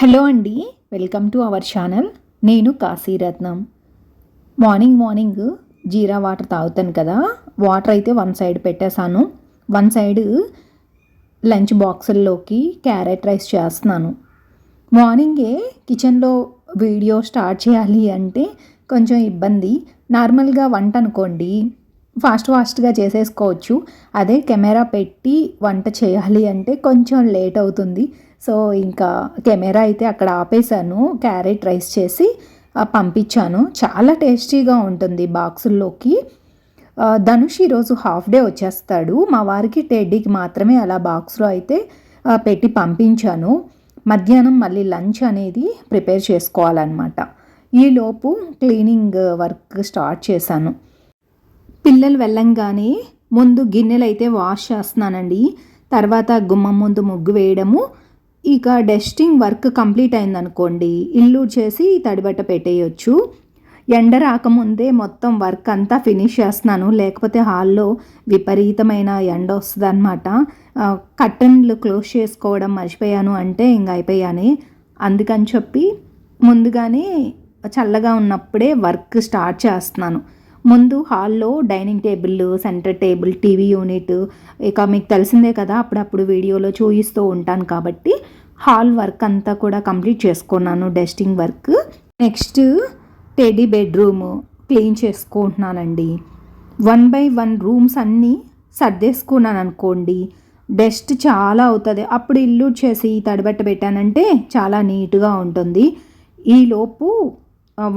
Hello అండి welcome to our channel. నేను Kasiratnam morning morning జీరా water తాగుతాను కదా వాటర్ అయితే వన్ సైడ్ పెట్టేశాను. వన్ సైడ్ లంచ్ బాక్సుల్లోకి క్యారెట్ రైస్ చేస్తున్నాను. మార్నింగే కిచెన్లో వీడియో స్టార్ట్ చేయాలి అంటే కొంచెం ఇబ్బంది. నార్మల్గా వంట అనుకోండి ఫాస్ట్ ఫాస్ట్గా చేసేసుకోవచ్చు. అదే కెమెరా పెట్టి వంట చేయాలి అంటే కొంచెం లేట్ అవుతుంది. సో ఇంకా కెమెరా అయితే అక్కడ ఆపేశాను క్యారెట్ రైస్ చేసి పంపించాను. చాలా టేస్టీగా ఉంటుంది బాక్సుల్లోకి. ధనుష్ ఈరోజు హాఫ్ డే వచ్చేస్తాడు. మా వారికి టెడ్డీకి మాత్రమే అలా బాక్స్లో అయితే పెట్టి పంపించాను. మధ్యాహ్నం మళ్ళీ లంచ్ అనేది ప్రిపేర్ చేసుకోవాలన్నమాట. ఈలోపు క్లీనింగ్ వర్క్ స్టార్ట్ చేశాను. పిల్లలు వెళ్ళంగానే ముందు గిన్నెలు అయితే వాష్ చేస్తున్నానండి. తర్వాత గుమ్మం ముందు ముగ్గు వేయడము ఇక డస్టింగ్ వర్క్ కంప్లీట్ అయిందనుకోండి ఇల్లు చేసి తడిబట్ట పెట్టేయచ్చు. ఎండ రాకముందే మొత్తం వర్క్ అంతా ఫినిష్ చేస్తున్నాను. లేకపోతే హాల్లో విపరీతమైన ఎండ వస్తుంది అనమాట కర్టన్లు క్లోజ్ చేసుకోవడం మర్చిపోయాను అంటే ఇంక అయిపోయాను. అందుకని చెప్పి ముందుగానే చల్లగా ఉన్నప్పుడే వర్క్ స్టార్ట్ చేస్తున్నాను. ముందు హాల్లో dining table centre table TV unit ఇక మీకు తెలిసిందే కదా అప్పుడప్పుడు వీడియోలో చూపిస్తూ ఉంటాను కాబట్టి హాల్ వర్క్ అంతా కూడా కంప్లీట్ చేసుకున్నాను డస్టింగ్ వర్క్. నెక్స్ట్ టెడీ బెడ్రూమ్ క్లీన్ చేసుకుంటున్నానండి. వన్ బై వన్ రూమ్స్ అన్నీ సర్దేసుకున్నాను అనుకోండి డస్ట్ చాలా అవుతుంది. అప్పుడు ఇల్లు చేసి తడబెట్ట పెట్టానంటే చాలా నీట్గా ఉంటుంది. ఈలోపు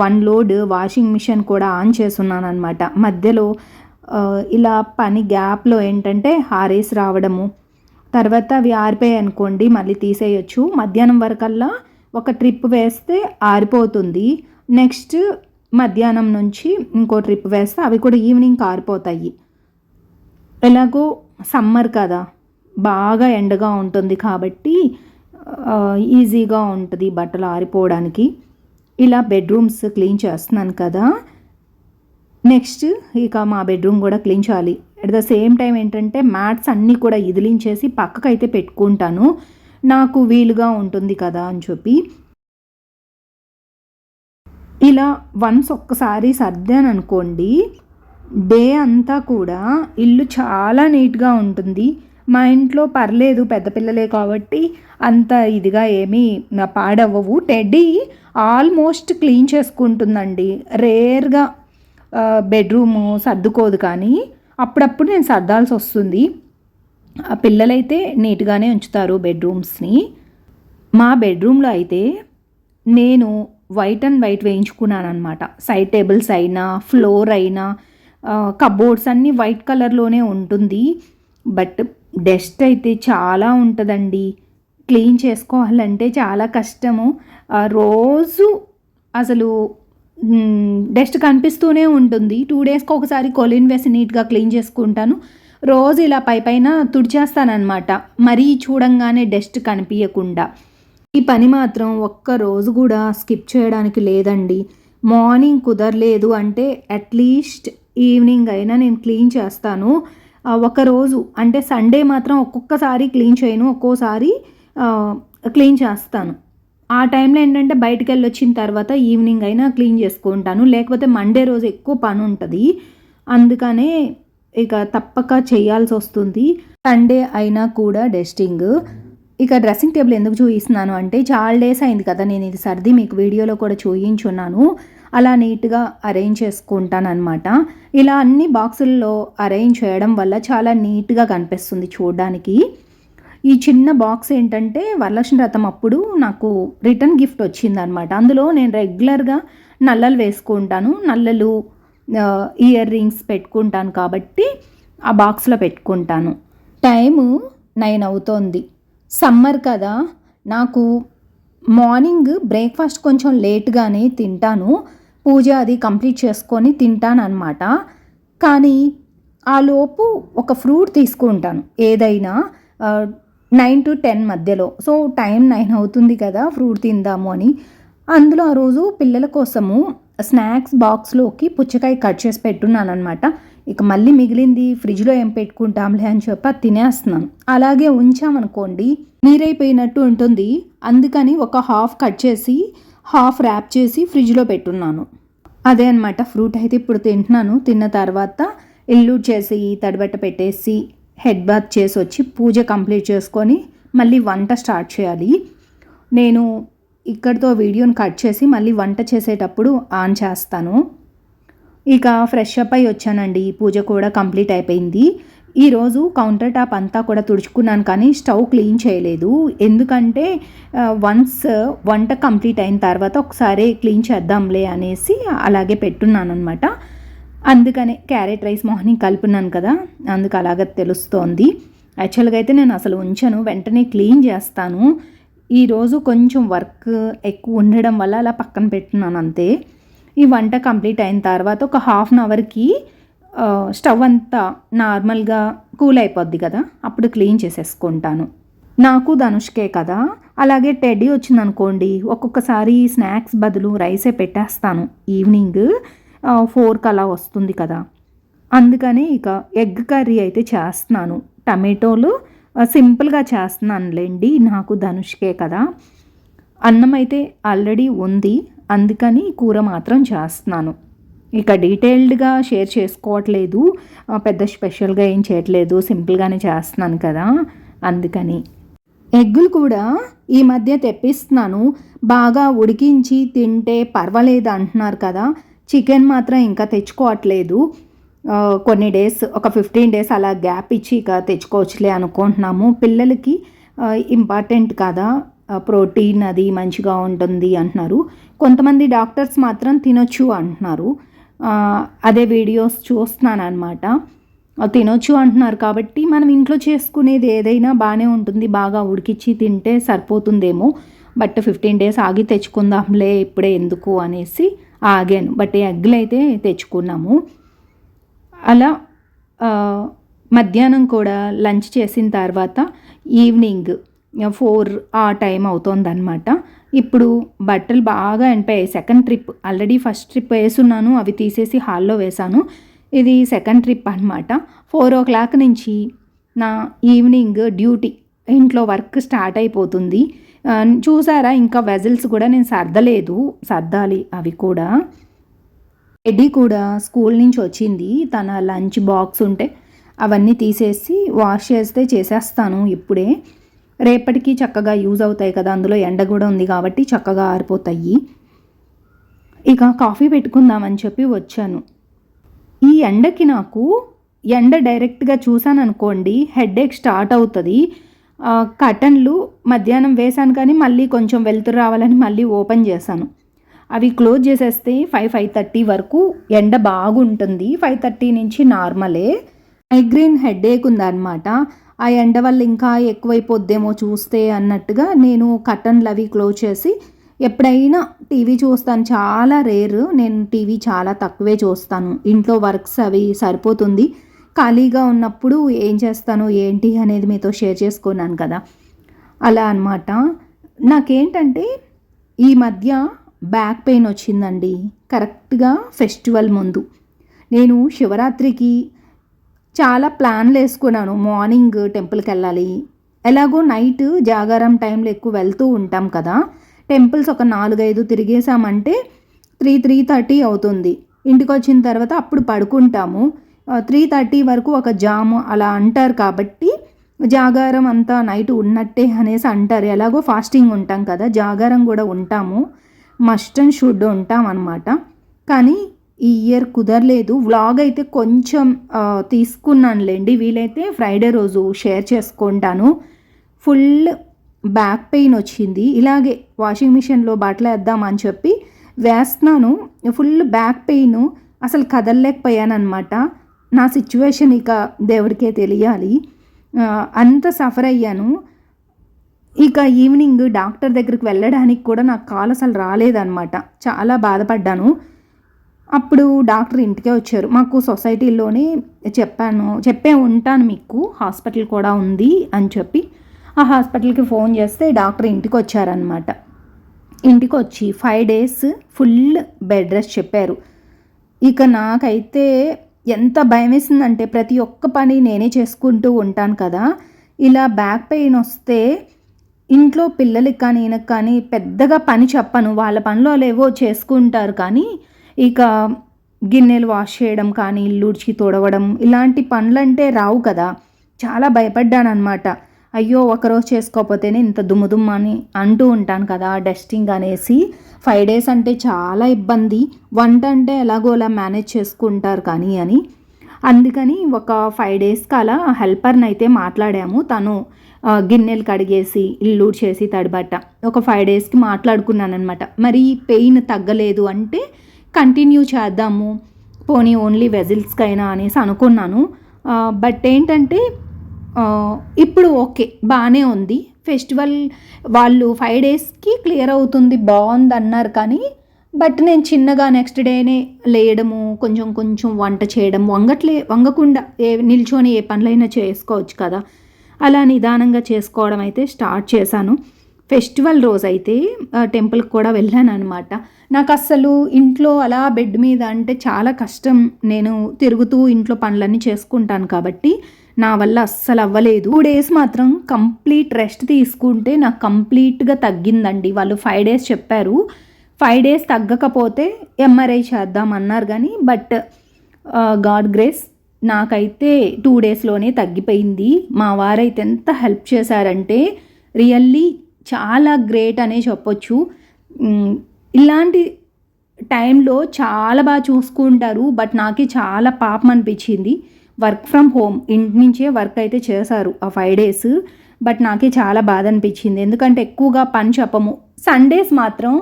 వన్ లోడ్ వాషింగ్ మిషన్ కూడా ఆన్ చేస్తున్నాను అనమాట మధ్యలో ఇలా పని గ్యాప్లో ఏంటంటే హారేస్ రావడము తర్వాత అవి ఆరిపోయాయి అనుకోండి మళ్ళీ తీసేయొచ్చు. మధ్యాహ్నం వరకల్లా ఒక ట్రిప్ వేస్తే ఆరిపోతుంది. నెక్స్ట్ మధ్యాహ్నం నుంచి ఇంకో ట్రిప్ వేస్తే అవి కూడా ఈవినింగ్ ఆరిపోతాయి. ఎలాగో సమ్మర్ కదా బాగా ఎండగా ఉంటుంది కాబట్టి ఈజీగా ఉంటుంది బట్టలు ఆరిపోవడానికి. ఇలా బెడ్రూమ్స్ క్లీన్ చేస్తున్నాను కదా నెక్స్ట్ ఇక మా బెడ్రూమ్ కూడా క్లీన్ చేయాలి. అట్ ద సేమ్ టైం ఏంటంటే మ్యాట్స్ అన్నీ కూడా ఇదిలించేసి పక్కకైతే పెట్టుకుంటాను. నాకు వీలుగా ఉంటుంది కదా అని చెప్పి. ఇలా వన్స్ ఒక్కసారి సర్దాను అనుకోండి. డే అంతా కూడా ఇల్లు చాలా నీట్గా ఉంటుంది. మా ఇంట్లో పర్లేదు పెద్ద పిల్లలే కాబట్టి అంత ఇదిగా ఏమీ నా పాడవ్వవు. టెడ్డీ ఆల్మోస్ట్ క్లీన్ చేసుకుంటుందండి. రేర్గా బెడ్రూము సర్దుకోదు కానీ. అప్పుడప్పుడు నేను సర్దాల్సి వస్తుంది. ఆ పిల్లలైతే నీట్గానే ఉంచుతారు బెడ్రూమ్స్ని. మా బెడ్రూమ్లో అయితే నేను వైట్ అండ్ వైట్ వేయించుకున్నాను అనమాట సైడ్ టేబుల్స్ అయినా ఫ్లోర్ అయినా కబోర్డ్స్ అన్నీ వైట్ కలర్లోనే ఉంటుంది. బట్ డస్ట్ అయితే చాలా ఉంటుందండి. క్లీన్ చేసుకోవాలంటే చాలా కష్టము. రోజు అసలు డస్ట్ కనిపిస్తూనే ఉంటుంది. టూ డేస్కి ఒకసారి కొలిన్ వేసి నీట్గా క్లీన్ చేసుకుంటాను. రోజు ఇలా పై పైన తుడిచేస్తానమాట మరీ చూడంగానే డస్ట్ కనిపించకుండా ఈ పని మాత్రం ఒక్క రోజు కూడా స్కిప్ చేయడానికి లేదండి. మార్నింగ్ కుదరలేదు అంటే అట్లీస్ట్ ఈవినింగ్ అయినా నేను క్లీన్ చేస్తాను. ఆ, ఒక రోజు అంటే సండే మాత్రం ఒక్కొక్కసారి క్లీన్ చేయను. ఒక్కోసారి క్లీన్ చేస్తాను. ఆ టైంలో ఏంటంటే బయటికి వెళ్ళి వచ్చిన తర్వాత ఈవినింగ్ అయినా క్లీన్ చేసుకుంటాను. లేకపోతే మండే రోజు ఎక్కువ పని ఉంటుంది. అందుకనే ఇక తప్పక చేయాల్సి వస్తుంది. సండే అయినా కూడా డస్టింగ్. ఇక డ్రెస్సింగ్ టేబుల్ ఎందుకు చూపిస్తున్నాను అంటే చాలా డేస్ అయింది కదా నేను ఇది సర్ది మీకు వీడియోలో కూడా చూయించున్నాను. అలా నీట్గా అరేంజ్ చేసుకుంటాను ఇలా అన్ని బాక్సుల్లో అరేంజ్ చేయడం వల్ల చాలా నీట్గా కనిపిస్తుంది చూడడానికి. ఈ చిన్న బాక్స్ ఏంటంటే వరలక్ష్మి రథం అప్పుడు నాకు రిటర్న్ గిఫ్ట్ వచ్చిందనమాట అందులో నేను రెగ్యులర్గా నల్లలు వేసుకుంటాను. నల్లలు ఇయర్ రింగ్స్ పెట్టుకుంటాను కాబట్టి ఆ బాక్స్లో పెట్టుకుంటాను. టైము నైన్ అవుతోంది. సమ్మర్ కదా. నాకు మార్నింగ్ బ్రేక్ఫాస్ట్ కొంచెం లేట్గానే తింటాను. పూజ అది కంప్లీట్ చేసుకొని తింటాను అనమాట కానీ ఆ లోపు ఒక ఫ్రూట్ తీసుకుంటాను. ఏదైనా నైన్ టు టెన్ మధ్యలో. సో టైం నైన్ అవుతుంది కదా ఫ్రూట్ తిందాము అని. అందులో ఆ రోజు పిల్లల కోసము స్నాక్స్ బాక్స్లోకి పుచ్చకాయ కట్ చేసి పెట్టున్నాను అనమాట ఇక మళ్ళీ మిగిలింది ఫ్రిడ్జ్లో ఏం పెట్టుకుంటాంలే అని చెప్పి అది తినేస్తున్నాను. అలాగే ఉంచామనుకోండి నీరైపోయినట్టు ఉంటుంది. అందుకని ఒక హాఫ్ కట్ చేసి హాఫ్ ర్యాప్ చేసి ఫ్రిడ్జ్లో పెట్టున్నాను. అదే అనమాట ఫ్రూట్ అయితే ఇప్పుడు తింటున్నాను. తిన్న తర్వాత ఇల్లు చేసి తడిబట్ట పెట్టేసి హెడ్ బాత్ చేసి వచ్చి పూజ కంప్లీట్ చేసుకొని మళ్ళీ వంట స్టార్ట్ చేయాలి. నేను ఇక్కడితో వీడియోని కట్ చేసి మళ్ళీ వంట చేసేటప్పుడు ఆన్ చేస్తాను. ఇక ఫ్రెష్ అప్ అయి వచ్చానండి. పూజ కూడా కంప్లీట్ అయిపోయింది. ఈరోజు కౌంటర్ టాప్ అంతా కూడా తుడుచుకున్నాను కానీ స్టవ్ క్లీన్ చేయలేదు. ఎందుకంటే వన్స్ వంట కంప్లీట్ అయిన తర్వాత ఒకసారి క్లీన్ చేద్దాంలే అనేసి అలాగే పెట్టున్నాను అనమాట అందుకనే క్యారెట్ రైస్ మార్నింగ్ కలుపున్నాను కదా అందుకు అలాగ తెలుస్తోంది. యాక్చువల్గా అయితే నేను అసలు ఉంచాను వెంటనే క్లీన్ చేస్తాను. ఈరోజు కొంచెం వర్క్ ఎక్కువ ఉండడం వల్ల అలా పక్కన పెట్టున్నాను అంతే. ఈ వంట కంప్లీట్ అయిన తర్వాత ఒక హాఫ్ అన్ అవర్కి స్టవ్ అంతా నార్మల్గా కూల్ అయిపోద్ది కదా అప్పుడు క్లీన్ చేసేసుకుంటాను. నాకు ధనుష్కే కదా అలాగే టెడ్డీ వచ్చిందనుకోండి ఒక్కొక్కసారి స్నాక్స్ బదులు రైసే పెట్టేస్తాను ఈవినింగ్. ఫోర్కి అలా వస్తుంది కదా. అందుకని ఇక ఎగ్ కర్రీ అయితే చేస్తున్నాను. టమాటోలు సింపుల్గా చేస్తున్నానులేండి నాకు ధనుష్కే కదా. అన్నం అయితే ఆల్రెడీ ఉంది అందుకని కూర మాత్రం చేస్తున్నాను. ఇక డీటెయిల్డ్గా షేర్ చేసుకోవట్లేదు పెద్ద స్పెషల్గా ఏం చేయట్లేదు సింపుల్గానే చేస్తున్నాను కదా అందుకని. ఎగ్గులు కూడా ఈ మధ్య తెప్పిస్తున్నాను బాగా ఉడికించి తింటే పర్వాలేదు అంటున్నారు కదా. చికెన్ మాత్రం ఇంకా తెచ్చుకోవట్లేదు. కొన్ని డేస్ ఒక ఫిఫ్టీన్ డేస్ అలా గ్యాప్ ఇచ్చి ఇక తెచ్చుకోవచ్చులే అనుకుంటున్నాము. పిల్లలకి ఇంపార్టెంట్ కదా ప్రోటీన్ అది మంచిగా ఉంటుంది అంటున్నారు. కొంతమంది డాక్టర్స్ మాత్రం తినొచ్చు అంటున్నారు. అదే వీడియోస్ చూస్తున్నాను అనమాట తినొచ్చు అంటున్నారు కాబట్టి మనం ఇంట్లో చేసుకునేది ఏదైనా బాగానే ఉంటుంది. బాగా ఉడికిచ్చి తింటే సరిపోతుందేమో. బట్ ఫిఫ్టీన్ డేస్ ఆగి తెచ్చుకుందాంలే ఇప్పుడే ఎందుకు అనేసి ఆగాను. బట్ ఎగ్లు అయితే తెచ్చుకున్నాము. అలా మధ్యాహ్నం కూడా లంచ్ చేసిన తర్వాత ఈవినింగ్ ఫోర్ ఆ టైం అవుతుందన్నమాట. ఇప్పుడు బట్టలు బాగా ఎండిపోయాయి. Second trip. Already first trip వేసున్నాను. అవి తీసేసి హాల్లో వేశాను. ఇది సెకండ్ ట్రిప్ అనమాట ఫోర్ ఓ క్లాక్ నుంచి నా ఈవినింగ్ డ్యూటీ. ఇంట్లో వర్క్ స్టార్ట్ అయిపోతుంది. చూసారా? ఇంకా వెజల్స్ కూడా నేను సర్దలేదు. సర్దాలి అవి కూడా. ఎడ్డీ కూడా స్కూల్ నుంచి వచ్చింది. తన లంచ్ బాక్స్ ఉంటే అవన్నీ తీసేసి వాష్ చేస్తే చేసేస్తాను ఇప్పుడే. రేపటికి చక్కగా యూజ్ అవుతాయి కదా అందులో ఎండ కూడా ఉంది కాబట్టి చక్కగా ఆరిపోతాయి. ఇక కాఫీ పెట్టుకుందామని చెప్పి వచ్చాను. ఈ ఎండకి నాకు ఎండ డైరెక్ట్గా చూసాను అనుకోండి హెడేక్ స్టార్ట్ అవుతుంది. కటన్లు మధ్యాహ్నం వేశాను కానీ మళ్ళీ కొంచెం వెళ్తురు రావాలని మళ్ళీ ఓపెన్ చేశాను. అవి క్లోజ్ చేసేస్తే ఫైవ్ ఫైవ్ థర్టీ వరకు ఎండ బాగుంటుంది. ఫైవ్ థర్టీ నుంచి నార్మలే. మైగ్రెయిన్ హెడేక్ ఉందన్నమాట. ఆ ఎండ వల్ల ఇంకా ఎక్కువైపోద్దేమో చూస్తే అన్నట్టుగా నేను కర్టన్లు అవి క్లోజ్ చేసి ఎప్పుడైనా టీవీ చూస్తాను. చాలా రేర్. నేను టీవీ చాలా తక్కువే చూస్తాను. ఇంట్లో వర్క్స్ అవి సరిపోతుంది. ఖాళీగా ఉన్నప్పుడు ఏం చేస్తాను ఏంటి అనేది మీతో షేర్ చేసుకున్నాను కదా. అలా అనమాట నాకేంటంటే ఈ మధ్య బ్యాక్ పెయిన్ వచ్చిందండి. కరెక్ట్గా ఫెస్టివల్ ముందు. నేను శివరాత్రికి చాలా ప్లాన్లు వేసుకున్నాను. మార్నింగ్ టెంపుల్కి వెళ్ళాలి. ఎలాగో నైట్ జాగారం టైంలో ఎక్కువ వెళ్తూ ఉంటాం కదా. టెంపుల్స్ ఒక నాలుగైదు తిరిగేసామంటే త్రీ త్రీ థర్టీ అవుతుంది. ఇంటికి వచ్చిన తర్వాత అప్పుడు పడుకుంటాము. త్రీ థర్టీ వరకు ఒక జాము అలా అంటారు కాబట్టి జాగారం అంతా నైట్ ఉన్నట్టే అనేసి అంటారు. ఎలాగో ఫాస్టింగ్ ఉంటాం కదా జాగారం కూడా ఉంటాము. మస్ట్ అండ్ షుడ్ ఉంటాం అనమాట కానీ ఈ ఇయర్ కుదరలేదు. వ్లాగ్ అయితే కొంచెం తీసుకున్నానులేండి. వీలైతే ఫ్రైడే రోజు షేర్ చేసుకుంటాను. ఫుల్ బ్యాక్ పెయిన్ వచ్చింది. ఇలాగే వాషింగ్ మిషన్లో బట్టలు వేద్దామని చెప్పి వేస్తున్నాను. ఫుల్ బ్యాక్ పెయిన్ అసలు కదలలేకపోయాను అనమాట నా సిచ్యువేషన్ ఇక దేవుడికే తెలియాలి. అంత సఫర్ అయ్యాను. ఇక ఈవినింగ్ డాక్టర్ దగ్గరికి వెళ్ళడానికి కూడా నాకు కాల్ అసలు రాలేదన్నమాట. చాలా బాధపడ్డాను. అప్పుడు డాక్టర్ ఇంటికే వచ్చారు. మాకు సొసైటీలోనే చెప్పాను చెప్పే ఉంటాను మీకు హాస్పిటల్ కూడా ఉంది అని చెప్పి. ఆ హాస్పిటల్కి ఫోన్ చేస్తే డాక్టర్ ఇంటికి వచ్చారనమాట ఇంటికి వచ్చి five days full bed rest చెప్పారు. ఇక నాకైతే ఎంత భయం వేసిందంటే ప్రతి ఒక్క పని నేనే చేసుకుంటూ ఉంటాను కదా. ఇలా బ్యాక్ పెయిన్ వస్తే ఇంట్లో పిల్లలకి కానీ ఈయనకు కానీ పెద్దగా పని చెప్పను. వాళ్ళ పనిలో లేవో చేసుకుంటారు కానీ ఇక గిన్నెలు వాష్ చేయడం కానీ ఇల్లు ఉడిచి తొడవడం ఇలాంటి పనులంటే రావు కదా. చాలా భయపడ్డాను అనమాట అయ్యో ఒకరోజు చేసుకోకపోతేనే ఇంత దుమ్ము దుమ్ము అని అంటూ ఉంటాను కదా డస్టింగ్ అనేసి. ఫైవ్ డేస్ అంటే చాలా ఇబ్బంది. వంట అంటే ఎలాగోలా మేనేజ్ చేసుకుంటారు కానీ అని. అందుకని ఒక ఫైవ్ డేస్కి అలా హెల్పర్ని అయితే మాట్లాడాము. తను గిన్నెలు కడిగేసి ఇల్లు చేసి తడిబట్ట. ఒక ఫైవ్ డేస్కి మాట్లాడుకున్నాను అనమాట మరి పెయిన్ తగ్గలేదు అంటే కంటిన్యూ చేద్దాము. పోనీ ఓన్లీ వెజిల్స్కైనా అనేసి అనుకున్నాను. బట్ ఏంటంటే ఇప్పుడు ఓకే బాగానే ఉంది. ఫెస్టివల్ వాళ్ళు ఫైవ్ డేస్కి క్లియర్ అవుతుంది బాగుంది అన్నారు కానీ బట్ నేను చిన్నగా నెక్స్ట్ డేనే లేయడము కొంచెం కొంచెం వంట చేయడం వంగట్లే వంగకుండా ఏ నిల్చొని ఏ పనులైనా చేసుకోవచ్చు కదా. అలా నిదానంగా చేసుకోవడం అయితే స్టార్ట్ చేశాను. ఫెస్టివల్ రోజు అయితే టెంపుల్కి కూడా వెళ్ళాను అనమాట నాకు అస్సలు ఇంట్లో అలా బెడ్ మీద అంటే చాలా కష్టం. నేను తిరుగుతూ ఇంట్లో పనులన్నీ చేసుకుంటాను కాబట్టి నా వల్ల అస్సలు అవ్వలేదు. టూ డేస్ మాత్రం కంప్లీట్ రెస్ట్ తీసుకుంటే నాకు కంప్లీట్గా తగ్గిందండి. వాళ్ళు ఫైవ్ డేస్ చెప్పారు. ఫైవ్ డేస్ తగ్గకపోతే ఎంఆర్ఐ చేద్దాం అన్నారు కానీ బట్ గాడ్ గ్రేస్ నాకైతే టూ డేస్లోనే తగ్గిపోయింది. మా వారైతే ఎంత హెల్ప్ చేశారంటే రియల్లీ చాలా గ్రేట్ అనే చెప్పొచ్చు. ఇలాంటి టైంలో చాలా బాగా చూసుకుంటారు బట్ నాకే చాలా పాపం అనిపించింది. వర్క్ ఫ్రమ్ హోమ్ ఇంటి నుంచే వర్క్ అయితే చేశారు ఆ ఫైవ్ డేస్ బట్ నాకే చాలా బాధ అనిపించింది. ఎందుకంటే ఎక్కువగా పని చెప్పము. సండేస్ మాత్రం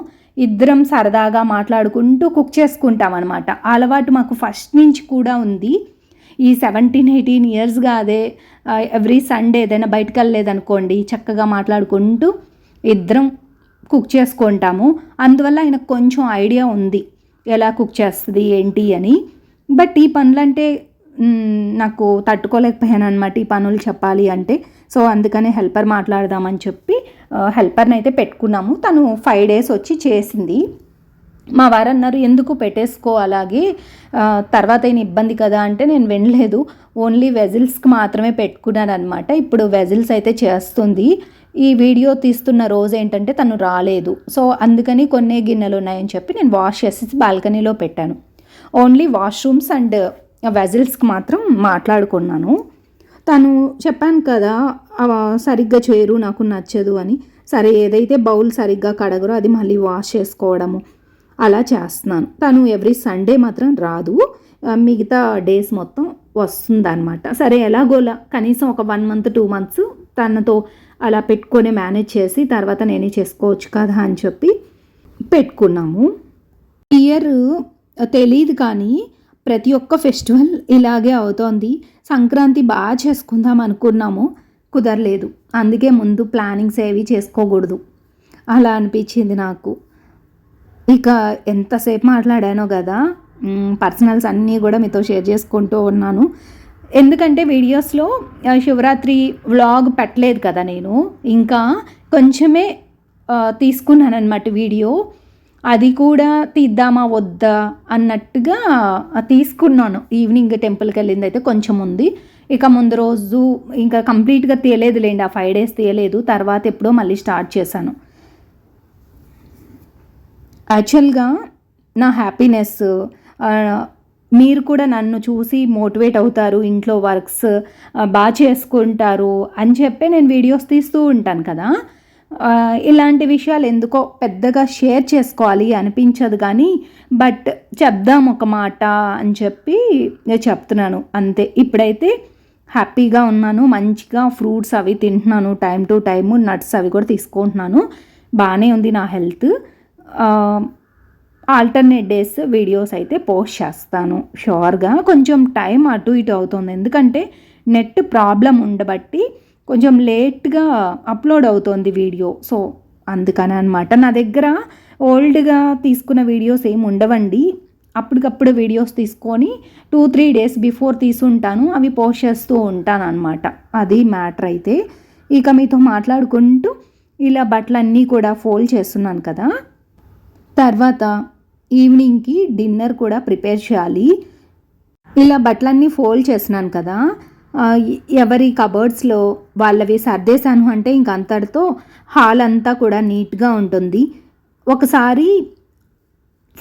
ఇద్దరం సరదాగా మాట్లాడుకుంటూ కుక్ చేసుకుంటాం అనమాట అలవాటు మాకు ఫస్ట్ నుంచి కూడా ఉంది. ఈ సెవెంటీన్ ఎయిటీన్ ఇయర్స్గా అదే ఎవ్రీ సండే ఏదైనా బయటకు వెళ్ళలేదనుకోండి చక్కగా మాట్లాడుకుంటూ ఇద్దరం కుక్ చేసుకుంటాము. అందువల్ల ఆయనకు కొంచెం ఐడియా ఉంది. ఎలా కుక్ చేస్తుంది ఏంటి అని. బట్ ఈ పనులంటే నాకు తట్టుకోలేకపోయాను అనమాట ఈ పనులు చెప్పాలి అంటే. సో అందుకనే హెల్పర్ మాట్లాడదామని చెప్పి హెల్పర్ని అయితే పెట్టుకున్నాము. తను ఫైవ్ డేస్ వచ్చి చేసింది. మా వారు అన్నారు ఎందుకు పెట్టేసుకో అలాగే? తర్వాత అయిన ఇబ్బంది కదా? అంటే నేను వినలేదు. ఓన్లీ వెజిల్స్కి మాత్రమే పెట్టుకున్నాను అనమాట ఇప్పుడు వెజిల్స్ అయితే చేస్తుంది. ఈ వీడియో తీస్తున్న రోజు ఏంటంటే తను రాలేదు. సో అందుకని కొన్ని గిన్నెలు ఉన్నాయని చెప్పి నేను వాష్ చేసేసి బాల్కనీలో పెట్టాను. ఓన్లీ వాష్రూమ్స్ అండ్ వెజిల్స్కి మాత్రం మాట్లాడుకున్నాను. తను చెప్పాను కదా సరిగ్గా చేయరు నాకు నచ్చదు అని. సరే ఏదైతే బౌల్ సరిగ్గా కడగరో అది మళ్ళీ వాష్ చేసుకోవడము. అలా చేస్తున్నాను. తను ఎవ్రీ సండే మాత్రం రాదు. మిగతా డేస్ మొత్తం వస్తుందన్నమాట. సరే ఎలాగోలా కనీసం ఒక వన్ మంత్ టూ మంత్స్ తనతో అలా పెట్టుకొని మేనేజ్ చేసి తర్వాత నేనే చేసుకోవచ్చు కదా అని చెప్పి పెట్టుకున్నాము. ఇయర్ తెలియదు కానీ ప్రతి ఒక్క ఫెస్టివల్ ఇలాగే అవుతోంది. సంక్రాంతి బాగా చేసుకుందాం అనుకున్నాము. కుదరలేదు. అందుకే ముందు ప్లానింగ్స్ ఏవి చేసుకోకూడదు. అలా అనిపించింది నాకు. ఇక ఎంతసేపు మాట్లాడానో కదా పర్సనల్స్ అన్నీ కూడా మీతో షేర్ చేసుకుంటూ ఉన్నాను. ఎందుకంటే వీడియోస్లో శివరాత్రి వ్లాగ్ పెట్టలేదు కదా నేను. ఇంకా కొంచెమే తీసుకున్నాను అనమాట వీడియో. అది కూడా తీద్దామా వద్దా అన్నట్టుగా తీసుకున్నాను. ఈవినింగ్ టెంపుల్కి వెళ్ళింది అయితే కొంచెం ఉంది. ఇక ముందు రోజు ఇంకా కంప్లీట్గా తీయలేదులేండి. ఆ ఫైవ్ డేస్ తీయలేదు. తర్వాత ఎప్పుడో మళ్ళీ స్టార్ట్ చేశాను. యాక్చువల్గా నా హ్యాపీనెస్ మీరు కూడా నన్ను చూసి మోటివేట్ అవుతారు ఇంట్లో వర్క్స్ బాగా చేసుకుంటారు అని చెప్పి నేను వీడియోస్ తీస్తూ ఉంటాను కదా. ఇలాంటి విషయాలు ఎందుకో పెద్దగా షేర్ చేసుకోవాలి అనిపించదు కానీ బట్ చెప్దాం ఒక మాట అని చెప్పి నేను చెప్తున్నాను అంతే. ఇప్పుడైతే హ్యాపీగా ఉన్నాను మంచిగా ఫ్రూట్స్ అవి తింటున్నాను టైం టు టైము నట్స్ అవి కూడా తీసుకుంటున్నాను. బాగానే ఉంది నా హెల్త్. ఆల్టర్నేట్ డేస్ వీడియోస్ అయితే పోస్ట్ చేస్తాను. షూర్గా కొంచెం టైం అటు ఇటు అవుతుంది. ఎందుకంటే నెట్ ప్రాబ్లం ఉండబట్టి కొంచెం లేట్గా అప్లోడ్ అవుతుంది వీడియో సో అందుకని అనమాట నా దగ్గర ఓల్డ్గా తీసుకున్న వీడియోస్ ఏమి ఉండవండి. అప్పటికప్పుడు వీడియోస్ తీసుకొని టూ త్రీ డేస్ బిఫోర్ తీసుంటాను. అవి పోస్ట్ చేస్తూ ఉంటాను అనమాట అది మ్యాటర్ అయితే. ఇక మీతో మాట్లాడుకుంటూ ఇలా బట్టలన్నీ కూడా ఫోల్డ్ చేస్తున్నాను కదా. తర్వాత ఈవినింగ్కి డిన్నర్ కూడా ప్రిపేర్ చేయాలి. ఇలా బట్టలన్నీ ఫోల్డ్ చేసినాను కదా. ఎవరి కబర్డ్స్లో వాళ్ళవి సర్దేశాను అంటే ఇంక అంతటితో హాల్ అంతా కూడా నీట్గా ఉంటుంది. ఒకసారి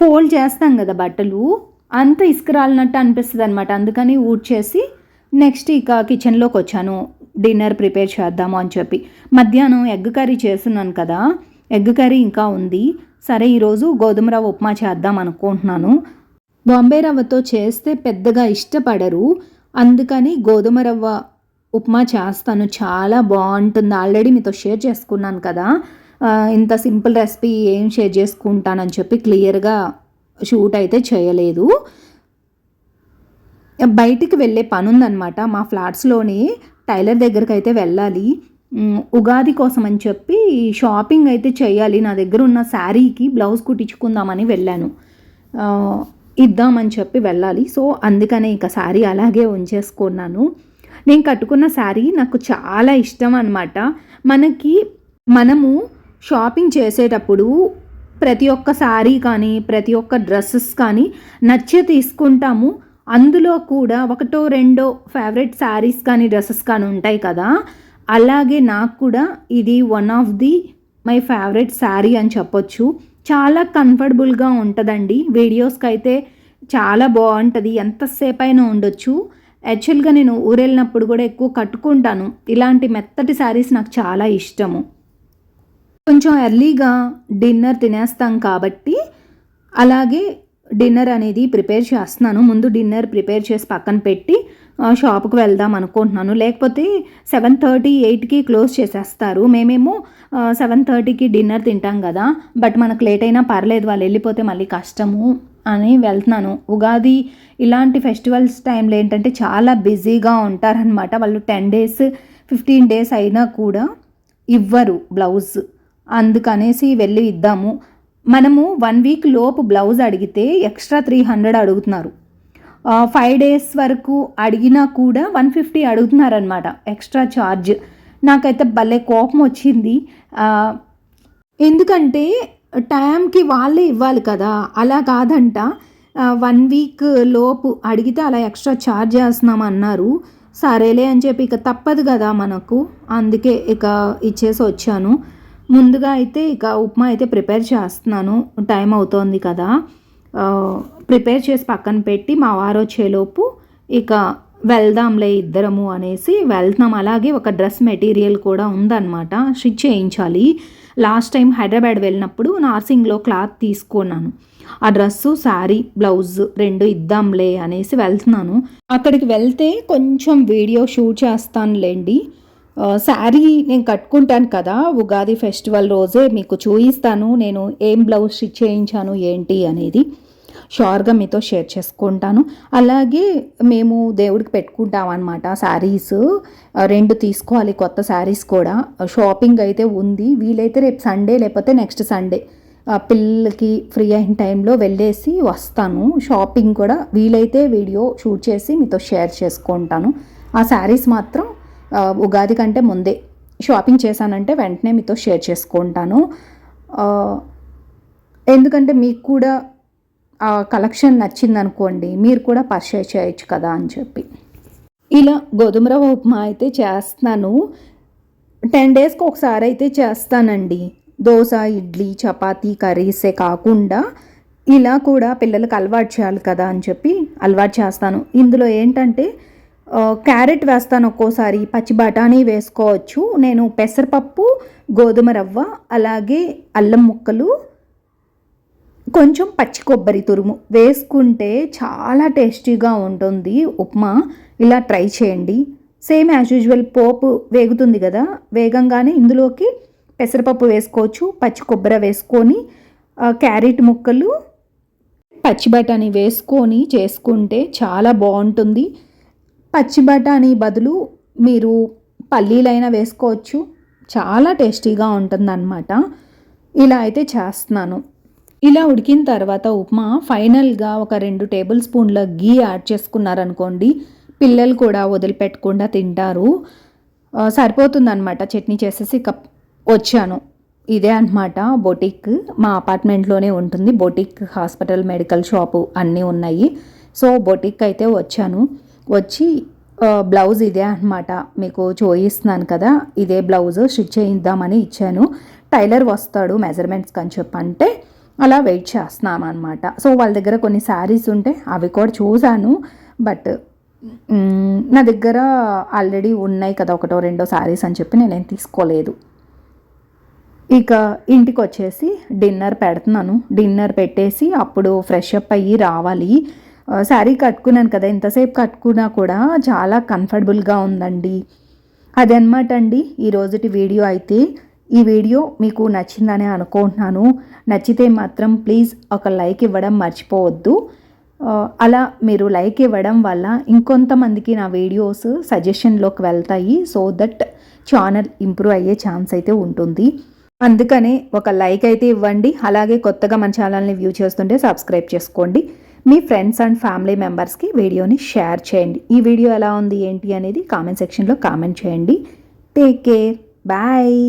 ఫోల్డ్ చేస్తాం కదా బట్టలు. అంత ఇసుక రాలినట్టు అనిపిస్తుంది అనమాట అందుకని ఊడ్చేసి నెక్స్ట్ ఇక కిచెన్లోకి వచ్చాను. డిన్నర్ ప్రిపేర్ చేద్దాము అని చెప్పి. మధ్యాహ్నం ఎగ్ కర్రీ చేస్తున్నాను కదా. ఎగ్ కర్రీ ఇంకా ఉంది. సరే ఈరోజు గోధుమ రవ్వ ఉప్మా చేద్దాం అనుకుంటున్నాను. బాంబే రవ్వతో చేస్తే పెద్దగా ఇష్టపడరు. అందుకని గోధుమ రవ్వ ఉప్మా చేస్తాను. చాలా బాగుంటుంది. ఆల్రెడీ మీతో షేర్ చేసుకున్నాను కదా. ఇంత సింపుల్ రెసిపీ ఏం షేర్ చేసుకుంటానని చెప్పి క్లియర్గా షూట్ అయితే చేయలేదు. బయటికి వెళ్ళే పని ఉందన్నమాట మా ఫ్లాట్స్లోని టైలర్ దగ్గరికి అయితే వెళ్ళాలి. ఉగాది కోసం అని చెప్పి షాపింగ్ అయితే చేయాలి. నా దగ్గర ఉన్న శారీకి బ్లౌజ్ కుట్టించుకుందామని వెళ్ళాను. ఇద్దామని చెప్పి వెళ్ళాలి. సో అందుకనే ఇక శారీ అలాగే ఉంచేసుకున్నాను. నేను కట్టుకున్న శారీ నాకు చాలా ఇష్టం అనమాట మనకి మనము షాపింగ్ చేసేటప్పుడు ప్రతి ఒక్క శారీ కానీ ప్రతి ఒక్క డ్రెస్సెస్ కానీ నచ్చే తీసుకుంటాము. అందులో కూడా ఒకటో రెండో ఫేవరెట్ శారీస్ కానీ డ్రెస్సెస్ కానీ ఉంటాయి కదా. అలాగే నాకు కూడా ఇది one of the my favourite sari అని చెప్పొచ్చు. చాలా కంఫర్టబుల్గా ఉంటుందండి. వీడియోస్కి అయితే చాలా బాగుంటుంది. ఎంతసేపు అయినా ఉండొచ్చు. యాక్చువల్గా నేను ఊరెళ్ళినప్పుడు కూడా ఎక్కువ కట్టుకుంటాను. ఇలాంటి మెత్తటి శారీస్ నాకు చాలా ఇష్టము. కొంచెం ఎర్లీగా డిన్నర్ తినేస్తాం కాబట్టి అలాగే డిన్నర్ అనేది ప్రిపేర్ చేస్తున్నాను. ముందు డిన్నర్ ప్రిపేర్ చేసి పక్కన పెట్టి షాప్కి వెళ్దాం అనుకుంటున్నాను. లేకపోతే సెవెన్ థర్టీ ఎయిట్కి క్లోజ్ చేసేస్తారు. మేమేమో సెవెన్ థర్టీకి డిన్నర్ తింటాం కదా. బట్ మనకు లేట్ అయినా పర్లేదు వాళ్ళు వెళ్ళిపోతే మళ్ళీ కష్టము అని వెళ్తున్నాను. ఉగాది ఇలాంటి ఫెస్టివల్స్ టైంలో ఏంటంటే చాలా బిజీగా ఉంటారనమాట వాళ్ళు టెన్ డేస్ ఫిఫ్టీన్ డేస్ అయినా కూడా ఇవ్వరు బ్లౌజ్. అందుకనేసి వెళ్ళి ఇద్దాము. మనము వన్ వీక్ లోపు బ్లౌజ్ అడిగితే ఎక్స్ట్రా త్రీ హండ్రెడ్ అడుగుతున్నారు. ఫైవ్ డేస్ వరకు అడిగినా కూడా వన్ ఫిఫ్టీ అడుగుతున్నారనమాట ఎక్స్ట్రా ఛార్జ్ నాకైతే భలే కోపం వచ్చింది. ఎందుకంటే టైంకి వాళ్ళే ఇవ్వాలి కదా అలా కాదంట. వన్ వీక్ లోపు అడిగితే అలా ఎక్స్ట్రా ఛార్జ్ చేస్తున్నాం అన్నారు. సరేలే అని చెప్పి ఇక తప్పదు కదా మనకు. అందుకే ఇక ఇచ్చేసి వచ్చాను. ముందుగా అయితే ఇక ఉప్మా అయితే ప్రిపేర్ చేస్తున్నాను. టైం అవుతోంది కదా. ప్రిపేర్ చేసి పక్కన పెట్టి మా వారు వచ్చేలోపు ఇక వెళ్దాంలే ఇద్దరము అనేసి వెళ్తున్నాం. అలాగే ఒక డ్రెస్ మెటీరియల్ కూడా ఉందన్నమాట. స్టిచ్ చేయించాలి. లాస్ట్ టైం హైదరాబాద్ వెళ్ళినప్పుడు నార్సింగ్లో క్లాత్ తీసుకున్నాను. ఆ డ్రెస్సు శారీ బ్లౌజ్ రెండు ఇద్దాంలే అనేసి వెళ్తున్నాను. అక్కడికి వెళ్తే కొంచెం వీడియో షూట్ చేస్తానులేండి. శారీ నేను కట్టుకుంటాను కదా ఉగాది ఫెస్టివల్ రోజే మీకు చూపిస్తాను నేను ఏం బ్లౌజ్ స్టిచ్ చేయించాను ఏంటి అనేది షోర్గా మీతో షేర్ చేసుకుంటాను. అలాగే మేము దేవుడికి పెట్టుకుంటాం అనమాట శారీస్ రెండు తీసుకోవాలి కొత్త శారీస్ కూడా. షాపింగ్ అయితే ఉంది వీలైతే రేపు సండే లేకపోతే నెక్స్ట్ సండే పిల్లలకి ఫ్రీ అయిన టైంలో వెళ్ళేసి వస్తాను. షాపింగ్ కూడా వీలైతే వీడియో షూట్ చేసి మీతో షేర్ చేసుకుంటాను. ఆ శారీస్ మాత్రం ఉగాది కంటే ముందే షాపింగ్ చేశానంటే వెంటనే మీతో షేర్ చేసుకుంటాను. ఎందుకంటే మీకు కూడా ఆ కలెక్షన్ నచ్చిందనుకోండి మీరు కూడా పర్చేజ్ చేయొచ్చు కదా అని చెప్పి. ఇలా గోధుమ రవ్వ ఉప్మా అయితే చేస్తాను టెన్ డేస్కి ఒకసారి అయితే చేస్తానండి. దోశ ఇడ్లీ చపాతీ కర్రీసే కాకుండా ఇలా కూడా పిల్లలకు అలవాటు చేయాలి కదా అని చెప్పి అలవాటు చేస్తాను. ఇందులో ఏంటంటే క్యారెట్ వేస్తాను ఒక్కోసారి పచ్చి బఠానీ వేసుకోవచ్చు. నేను పెసరపప్పు గోధుమ రవ్వ అలాగే అల్లం ముక్కలు కొంచెం పచ్చి కొబ్బరి తురుము వేసుకుంటే చాలా టేస్టీగా ఉంటుంది. ఉప్మా ఇలా ట్రై చేయండి. సేమ్ యాజ్ యూజువల్ పోపు వేగుతుంది కదా వేగంగానే ఇందులోకి పెసరపప్పు వేసుకోవచ్చు పచ్చి కొబ్బరి వేసుకొని క్యారెట్ ముక్కలు పచ్చి బఠానీ వేసుకొని చేసుకుంటే చాలా బాగుంటుంది. పచ్చి బఠానీ బదులు మీరు పల్లీలైనా వేసుకోవచ్చు. చాలా టేస్టీగా ఉంటుందన్నమాట. ఇలా అయితే చేస్తున్నాను. ఇలా ఉడికిన తర్వాత ఉప్మా ఫైనల్గా ఒక రెండు టేబుల్ స్పూన్ల గీ యాడ్ చేసుకున్నారనుకోండి పిల్లలు కూడా వదిలిపెట్టకుండా తింటారు. సరిపోతుందనమాట సరిపోతుందన్నమాట. చట్నీ చేసేసి కప్ వచ్చాను. ఇదే అనమాట బొటిక్. మా అపార్ట్మెంట్లోనే ఉంటుంది బొటిక్ హాస్పిటల్ మెడికల్ షాపు అన్నీ ఉన్నాయి. సో బొటిక్ అయితే వచ్చాను. వచ్చి బ్లౌజ్ ఇదే అనమాట మీకు చూయిస్తున్నాను కదా ఇదే బ్లౌజ్ స్టిచ్ చేయిద్దామని ఇచ్చాను. టైలర్ వస్తాడు మెజర్మెంట్స్ అని చెప్పంటే అలా వెయిట్ చేస్తున్నాం అనమాట సో వాళ్ళ దగ్గర కొన్ని శారీస్ ఉంటే అవి కూడా చూశాను. బట్ నా దగ్గర ఆల్రెడీ ఉన్నాయి కదా ఒకటో రెండో శారీస్ అని చెప్పి నేనేం తీసుకోలేదు. ఇక ఇంటికి వచ్చేసి డిన్నర్ పెడుతున్నాను. డిన్నర్ పెట్టేసి అప్పుడు ఫ్రెష్ అప్ అయ్యి రావాలి. శారీ కట్టుకున్నాను కదా ఎంతసేపు కట్టుకున్నా కూడా చాలా కంఫర్టబుల్గా ఉందండి. అదనమాట అండి ఈ రోజుటి వీడియో అయితే ఈ వీడియో మీకు నచ్చిందని అనుకుంటున్నాను. నచ్చితే మాత్రం ప్లీజ్ ఒక లైక్ ఇవ్వడం మర్చిపోవద్దు. అలా మీరు లైక్ ఇవ్వడం వల్ల ఇంకొంతమందికి నా వీడియోస్ సజెషన్లోకి వెళ్తాయి. సో దట్ ఛానల్ ఇంప్రూవ్ అయ్యే ఛాన్స్ అయితే ఉంటుంది. అందుకనే ఒక లైక్ అయితే ఇవ్వండి. అలాగే కొత్తగా మన ఛానల్ని వ్యూ చేస్తుంటే సబ్స్క్రైబ్ చేసుకోండి. మీ ఫ్రెండ్స్ అండ్ ఫ్యామిలీ మెంబర్స్కి వీడియోని షేర్ చేయండి. ఈ వీడియో ఎలా ఉంది ఏంటి అనేది కామెంట్ సెక్షన్లో కామెంట్ చేయండి. Take care bye